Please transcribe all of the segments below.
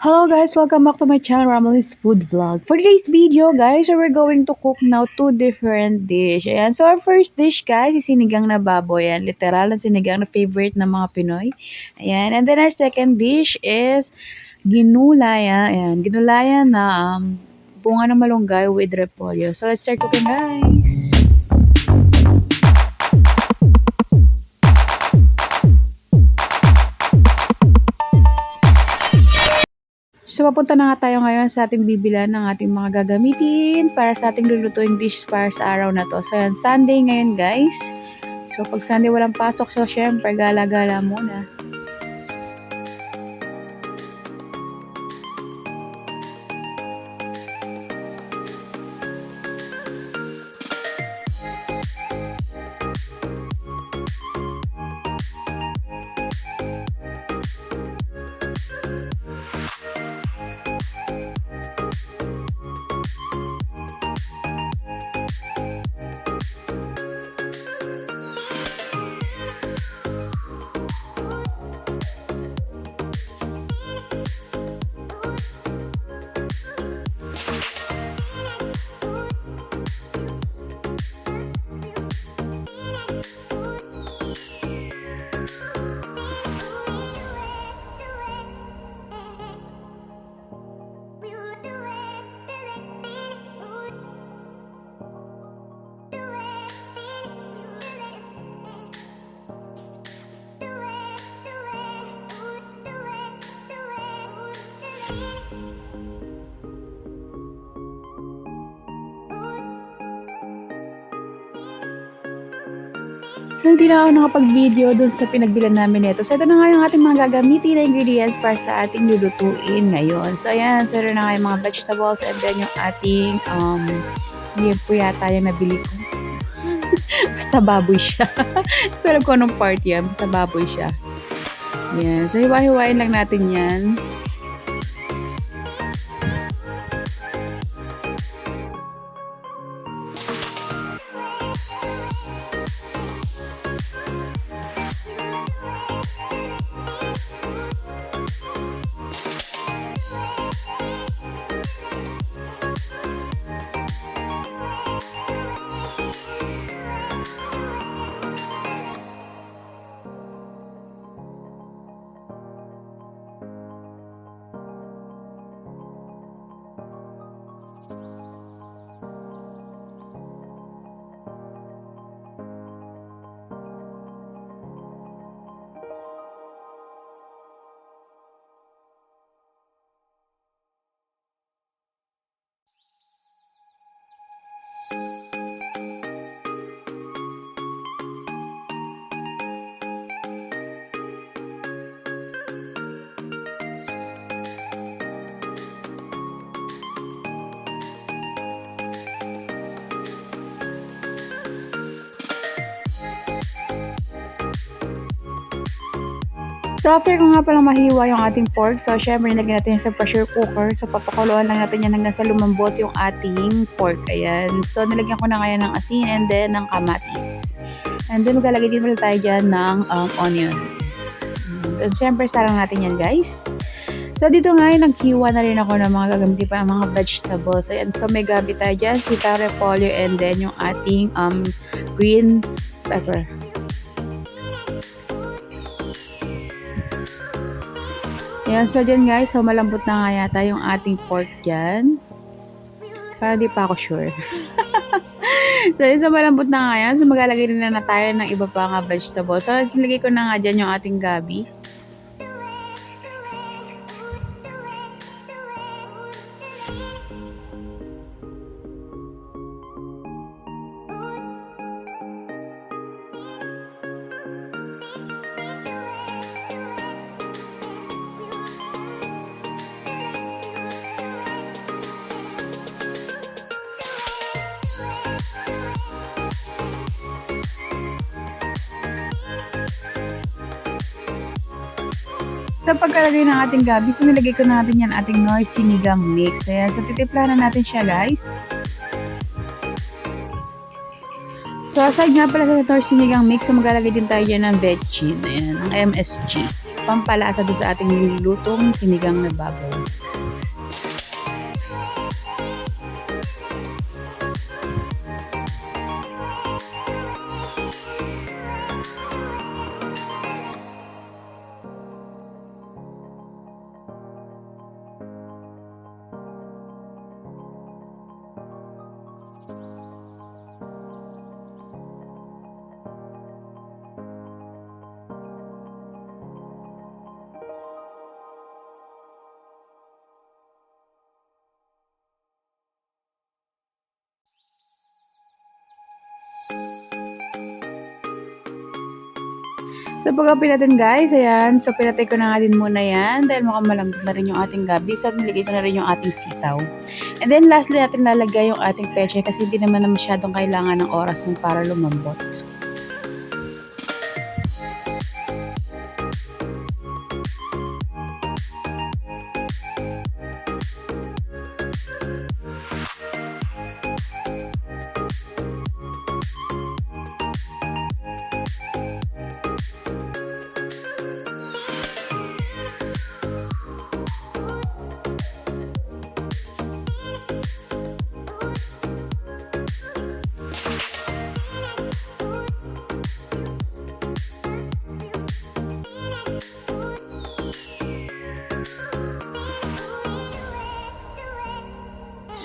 Hello guys, welcome back to my channel, Ramal's Food Vlog. For today's video guys, so we're going to cook now two different dish. Ayan, so our first dish guys is sinigang na baboy. Ayan, literal na sinigang na favorite ng mga Pinoy. Ayan, and then our second dish is ginulaya. Ayan, ginulaya na um, bunga ng malunggay with repolyo. So let's start cooking guys. So, papunta na nga tayo ngayon sa ating bibilan ng ating mga gagamitin para sa ating lulutuing dish para sa araw na to. So, yan, Sunday ngayon, guys. So, pag Sunday walang pasok, so, syempre, gala-gala muna. So, hindi na ako nakapag-video dun sa pinagbilan namin nito. So, ito na nga yung ating mga gagamitin na ingredients para sa ating lulutuin ngayon. So, ayan. Ito na nga yung mga vegetables and then yung ating, um, yun po yata yung nabili ko. Basta baboy siya. Pero kung anong part yan, basta baboy siya. Yan. So, hiwa-hiwain lang natin yan. So, after ko nga palang mahiwa yung ating pork, so, syempre, nilagyan natin sa pressure cooker. So, papakuluan lang natin yan hanggang sa lumambot yung ating pork. Ayan. So, nilagyan ko na ngayon ng asin and then ng kamatis. And then, maglalagay din ulit tayo dyan ng um, onion. And, syempre, sarang natin yan, guys. So, dito nga yung naghiwa na rin ako ng mga gagamitin pa ng mga vegetables. Ayan. So, may gabi tayo dyan, sita, repolyo, and then yung ating um, green pepper. Ayan, so dyan guys, so malambot na nga yata yung ating pork dyan. Para di pa ako sure. so, so malambot na nga yan. So, maglalagay rin na, na tayo ng iba pa nga vegetable. So, nilagay ko na nga dyan yung ating gabi. Sa pagkalagay ng ating gabi, so nilagay ko na natin yan ating Nor Sinigang Mix. Ayan, so titimpla na natin siya guys. So aside nga pala sa Nor Sinigang Mix, so maglalagay din tayo dyan ng veggie. Ayan, ng MSG. pampalasa doon sa ating nilulutong sinigang na baboy. So, pag natin guys, ayan. So, pinatay ko na nga din muna yan dahil mukhang malambot na rin yung ating gabi. So, niligay ko na rin yung ating sitaw. And then, lastly natin lalagay yung ating peche kasi hindi naman na masyadong kailangan ng oras nun para lumambot.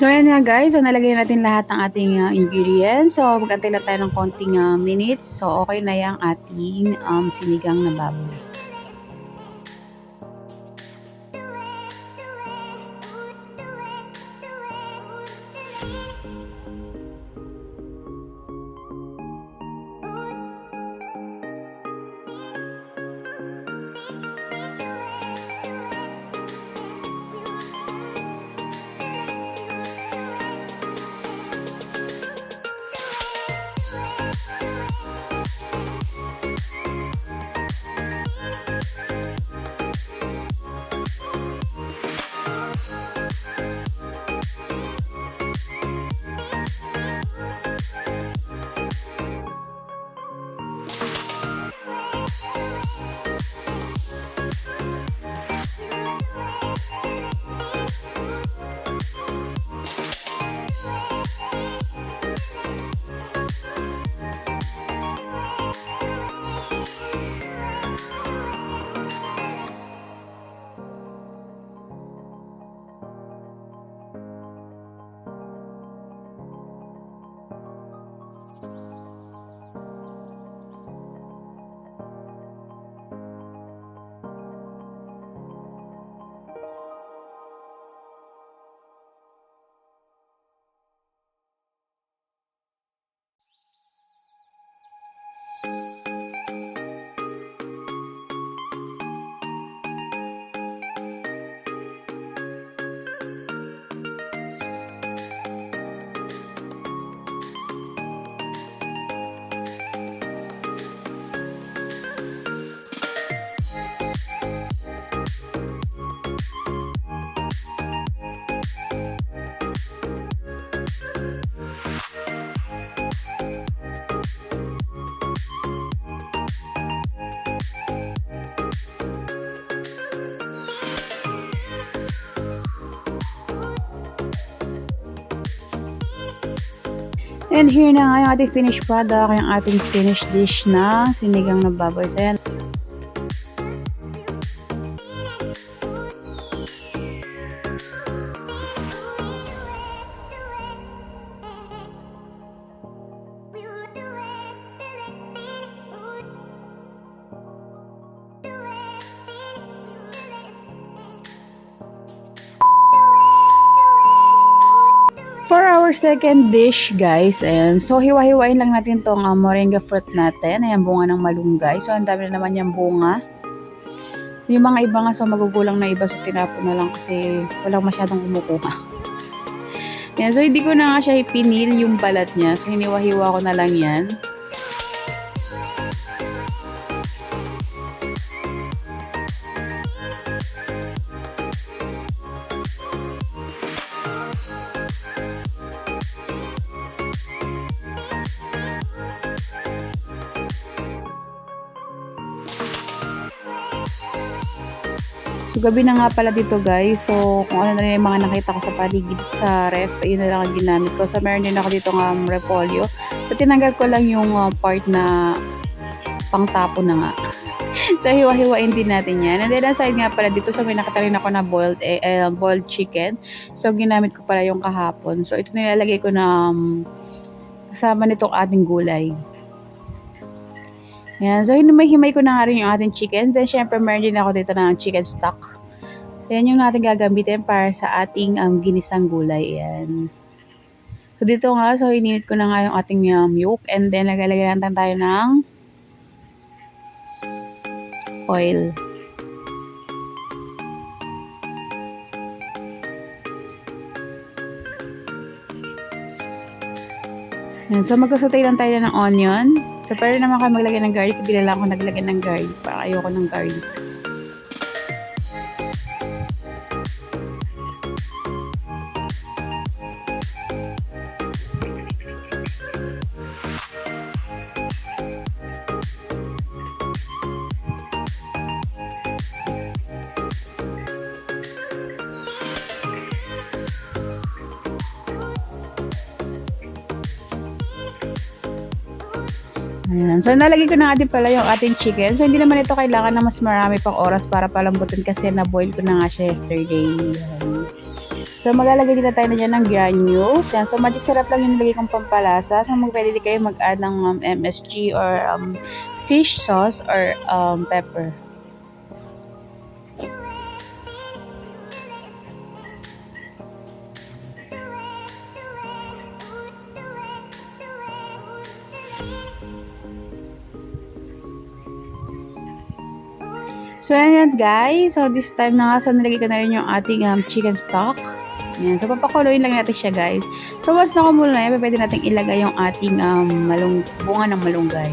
So, ayan nga guys. So, nalagay natin lahat ng ating uh, ingredients. So, magantay lang tayo ng konting uh, minutes. So, okay na yung ating um, sinigang na baboy. And here na nga yung ating finished product, yung ating finished dish na sinigang na baboy. So, ayan. Our second dish, guys, and so hiwa-hiwain lang natin tong uh, moringa fruit natin. Ayan, bunga ng malunggay. So, ang dami na naman yung bunga. Yung mga iba nga, so magugulang na iba, so tinapon na lang kasi walang masyadong kumukuha. Yan, so hindi ko na nga siya ipinil yung balat niya. So, hiniwa-hiwa ko na lang yan. So, gabi na nga pala dito guys. So, kung ano na lang yung mga nakita ko sa paligid sa ref, ayun na lang ang ginamit ko. So, meron din ako dito ng um, repolyo. So, tinanggal ko lang yung uh, part na pangtapo na nga. so, hiwa-hiwain din natin yan. And then, aside nga pala dito, so may nakita rin ako na boiled, eh, eh, boiled chicken. So, ginamit ko pala yung kahapon. So, ito nilalagay ko na um, kasama nitong ating gulay. Yan. So, hinimay-himay ko na nga rin yung ating chicken. Then, syempre, meron din ako dito ng chicken stock. So, yan yung natin gagamitin para sa ating um, ginisang gulay. Yan. So, dito nga, so, ininit ko na nga yung ating um, yolk. And then, nagalagay natin tayo ng oil. Yan. So, magkasutay lang tayo ng onion. So, pero naman kayo maglagay ng garlic. Bila lang ako naglagay ng garlic. Para ayoko ng garlic. Ayan. So, nalagay ko na nga din pala yung ating chicken. So, hindi naman ito kailangan na mas marami pang oras para palambutin kasi na-boil ko na nga siya yesterday. So, maglalagay din na tayo na dyan ng granules. Ayan. So, magic sarap lang yung nilagay kong pampalasa. So, pwede din kayo mag-add ng um, MSG or um, fish sauce or um, pepper. So, ayan guys. So, this time na nga, so nilagay ko na rin yung ating um, chicken stock. Ayan. So, papakuloyin lang natin siya guys. So, once na kumulo na pwede natin ilagay yung ating um, malung bunga ng malunggay.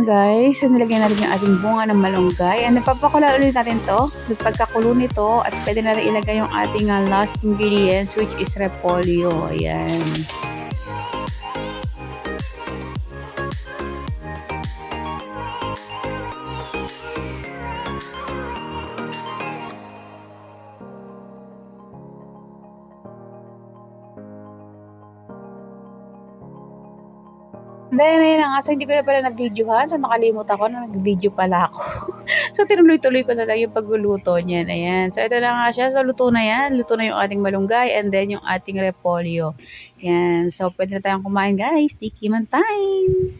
Na guys. So, nilagyan natin yung ating bunga ng malunggay. And napapakulo ulit natin to. Pagkakulo nito, at pwede natin ilagay yung ating uh, last ingredients which is repolyo. Ayan. Then, ayun na nga. So, hindi ko na pala na-videohan. So, nakalimut ako na nag-video pala ako. so, tinuloy-tuloy ko na lang yung pagluluto niyan. Ayan. So, ito na nga siya. So, luto na yan. Luto na yung ating malunggay and then yung ating repolyo. Yan. So, pwede na tayong kumain, guys. Tiki man time!